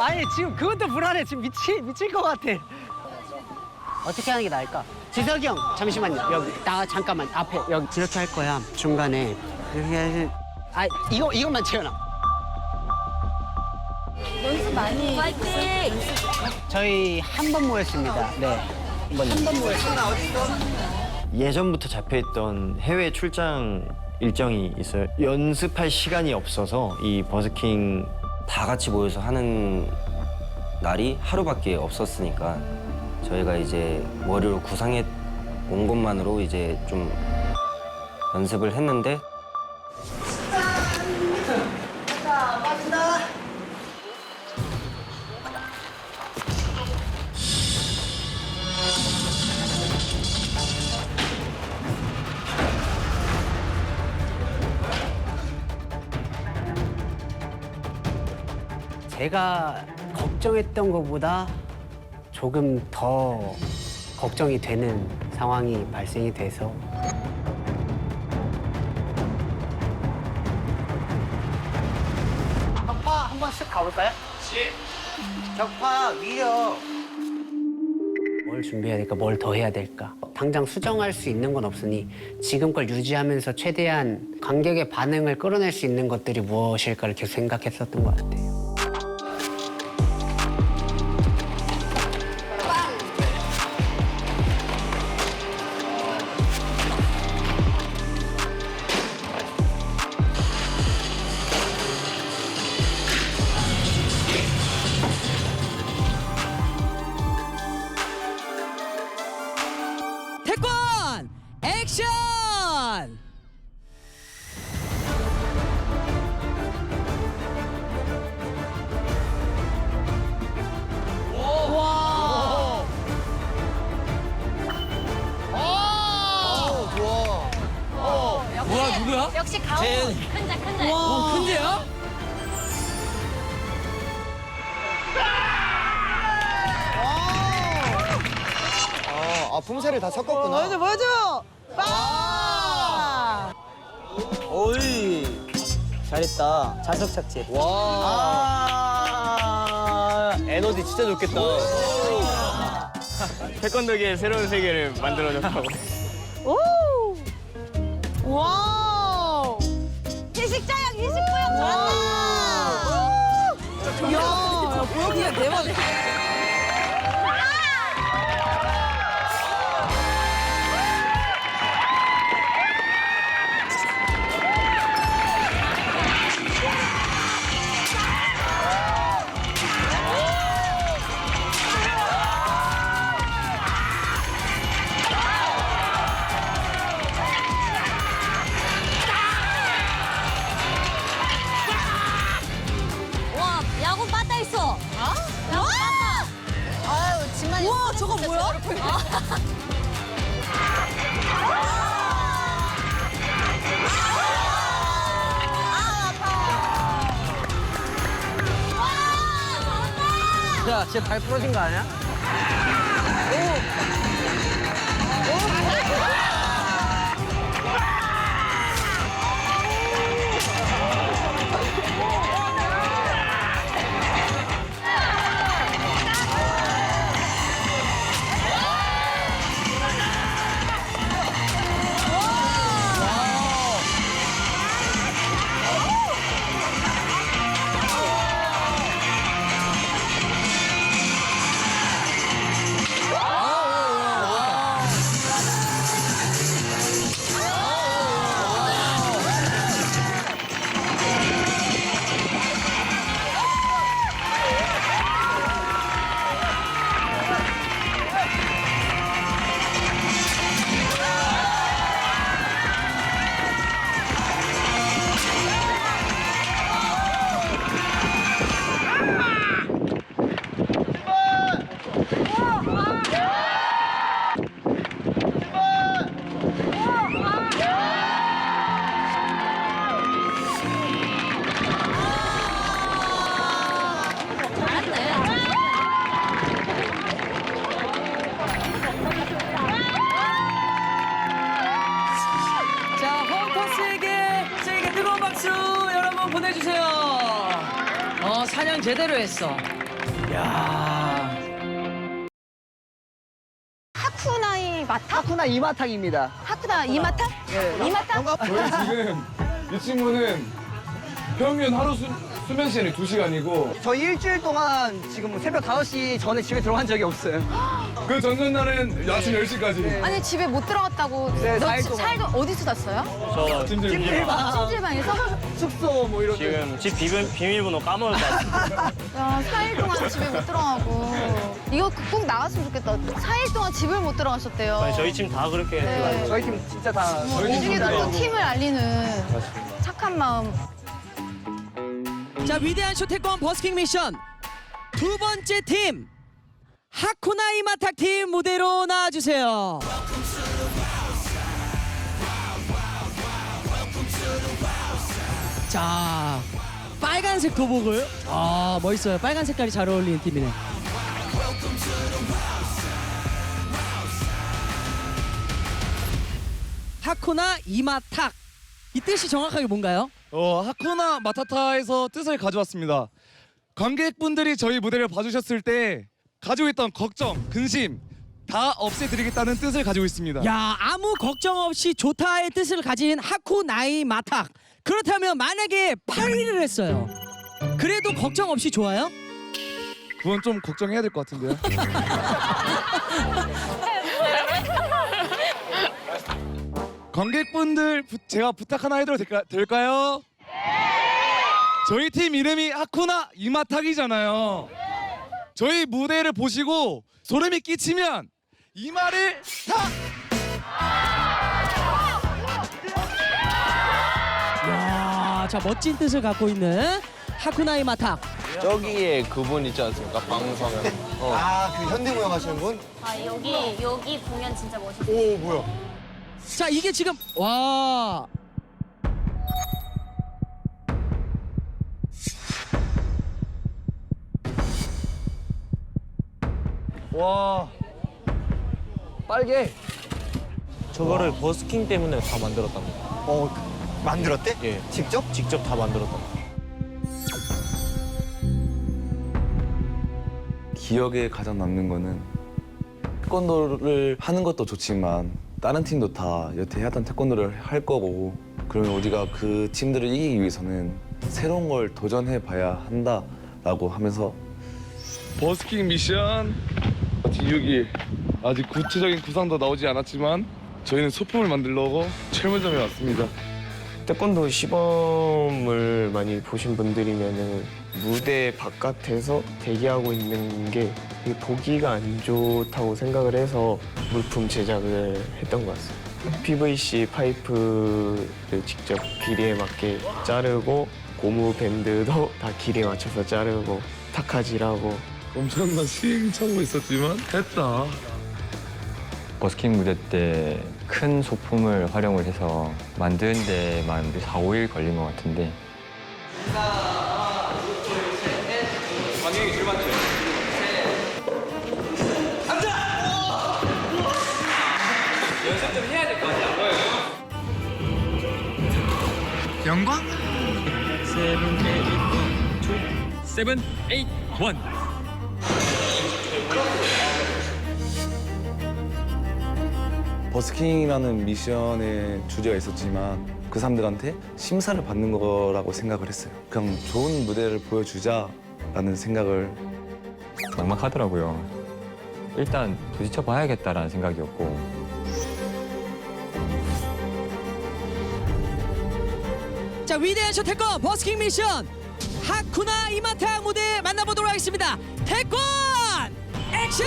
아니 지금 그것도 불안해. 지금 미치 미칠 것 같아. 어떻게 하는 게 나을까? 지석이 형 잠시만요. 여기 나 잠깐만 앞에 여기 이렇게 할 거야. 중간에 이렇게 해서 아 이거 이것만 채워놔. 연습 많이. 파이팅! 저희 한 번 모였습니다. 네. 한번 모였어요. 예전부터 잡혀있던 해외 출장 일정이 있어요. 연습할 시간이 없어서 이 버스킹 다 같이 모여서 하는 날이 하루밖에 없었으니까 저희가 이제 머리로 구상해 온 것만으로 이제 좀 연습을 했는데 제가 걱정했던 것보다 조금 더 걱정이 되는 상황이 발생이 돼서 격파 한 번 쓱 가볼까요? 격파 위력 뭘 준비해야 될까 뭘 더 해야 될까 당장 수정할 수 있는 건 없으니 지금 걸 유지하면서 최대한 관객의 반응을 끌어낼 수 있는 것들이 무엇일까를 계속 생각했었던 것 같아요. 아, 품새를 다 섞었구나. 보여줘 보여줘 빵 오이. 잘했다. 자석 착지. 와. 에너지 진짜 좋겠다. 태권도계의 새로운 세계를 만들어줬다고. 오 와우 희식자양 희식구양 잘한다 야 보여기가 대박 와, 야, 진짜 발 부러진 거 아니야? 자 사냥 제대로 했어. 하쿠나이 마타? 하쿠나 이마탕입니다. 하쿠나 이마타? 네. 이마타? 저희 지금 이 친구는 평균 하루 수, 수면 시간이 2시간이고 저희 일주일 동안 지금 새벽 5시 전에 집에 들어간 적이 없어요. 그 전전날은 아침 10시까지 아니 집에 못 들어갔다고. 네, 너 사일 지- 동안. 동안 어디서 잤어요? 저 찜질방, 찜질방에서? 숙소 뭐 이런 데. 지금 집 비밀, 비밀번호 같아요. 야, 4일 동안 집에 못 들어가고. 이거 꼭 나갔으면 좋겠다. 4일 동안 집을 못 들어가셨대요. 아니, 저희 팀 다 그렇게 네. 해가지고. 저희 팀 진짜 다이 중에도 또 팀을 알리는 착한 마음. 자 위대한 쇼태권 버스킹 미션 두 번째 팀 하쿠나 이 마탁 팀 무대로 나와주세요. 자 빨간색 도복을 아 멋있어요. 빨간 색깔이 잘 어울리는 팀이네. 하쿠나 이마탁 이 뜻이 정확하게 뭔가요? 어, 하쿠나 마타타에서 뜻을 가져왔습니다. 관객분들이 저희 무대를 봐주셨을 때 가지고 있던 걱정, 근심 다 없애드리겠다는 뜻을 가지고 있습니다. 야 아무 걱정 없이 좋다의 뜻을 가진 하쿠나이 마탁 그렇다면 만약에 8위를 했어요 그래도 걱정 없이 좋아요? 그건 좀 걱정해야 될 것 같은데요. 관객분들 부- 제가 부탁 하나 해도 될까, 될까 요? 저희 팀 이름이 하쿠나 이마탁이잖아요. 저희 무대를 보시고 소름이 끼치면 이마를 탁! 야, 자 멋진 뜻을 갖고 있는 하쿠나이 마탁 저기에 그분 있지 않습니까? 방송. 아, 그 현대무용 하시는 분? 아 여기 여기 공연 진짜 멋있어. 오, 뭐야? 자 이게 지금 와 와. 빨개. 저거를 버스킹 때문에 다 만들었답니다. 어, 그- 만들었대? 예. 직접? 직접 다 만들었답니다. 기억에 가장 남는 거는 태권도를 하는 것도 좋지만 다른 팀도 다 여태 하던 태권도를 할 거고 그러면 우리가 그 팀들을 이기기 위해서는 새로운 걸 도전해 봐야 한다라고 하면서 버스킹 미션 지우기 아직 구체적인 구상도 나오지 않았지만 저희는 소품을 만들려고 철물점에 왔습니다. 태권도 시범을 많이 보신 분들이면은 무대 바깥에서 대기하고 있는 게 보기가 안 좋다고 생각을 해서 물품 제작을 했던 것 같습니다. PVC 파이프를 직접 길이에 맞게 자르고 고무 밴드도 다 길이에 맞춰서 자르고 타카지라고 엄청난 시행착오 있었지만 했다. 버스킹 무대 때 큰 소품을 활용을 해서 만드는 데만 4, 5일 걸린 것 같은데. 영광? 세븐 에잇 원 버스킹이라는 미션의 주제가 있었지만 그 사람들한테 심사를 받는 거라고 생각을 했어요. 그냥 좋은 무대를 보여주자라는 생각을 막막하더라고요. 일단 부딪혀 봐야겠다라는 생각이었고. 자 위대한 쇼태권 버스킹 미션. 하쿠나 이마탁 무대 만나보도록 하겠습니다. 태권! 액션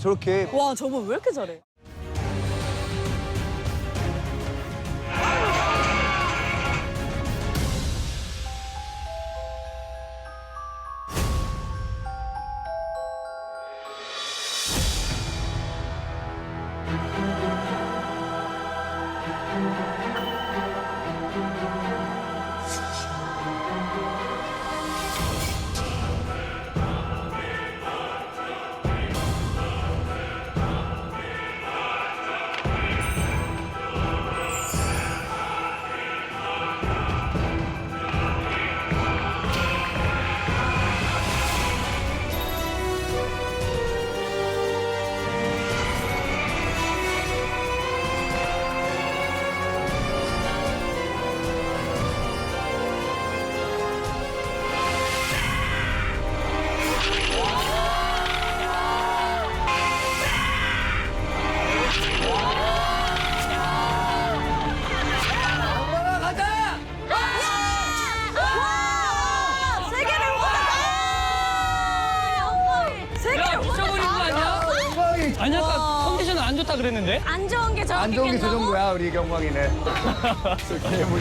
저렇게. 와 저분 왜 이렇게 잘해? 그랬는데? 안 좋은 게 저렇게 안 좋은 게 저 끝나고? 정도야 우리 경광이는.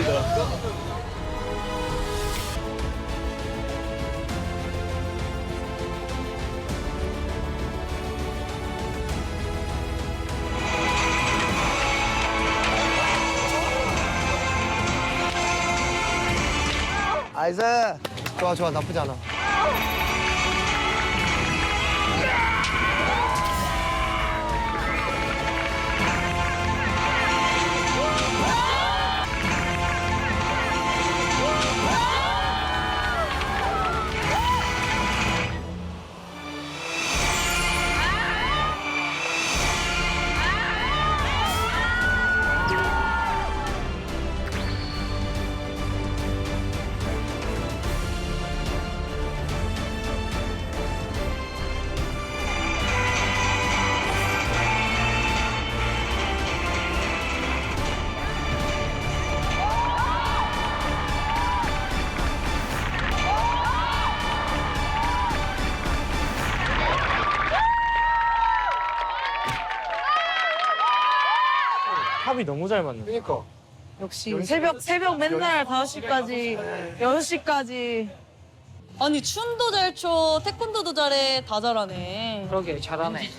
아이스. 좋아 좋아 나쁘지 않아. 합이 너무 잘 맞네. 그러니까. 역시 새벽 새벽 맨날 5시까지 6시까지 아니 춤도 잘 춰, 태권도도 잘해, 다 잘하네. 그러게 잘하네.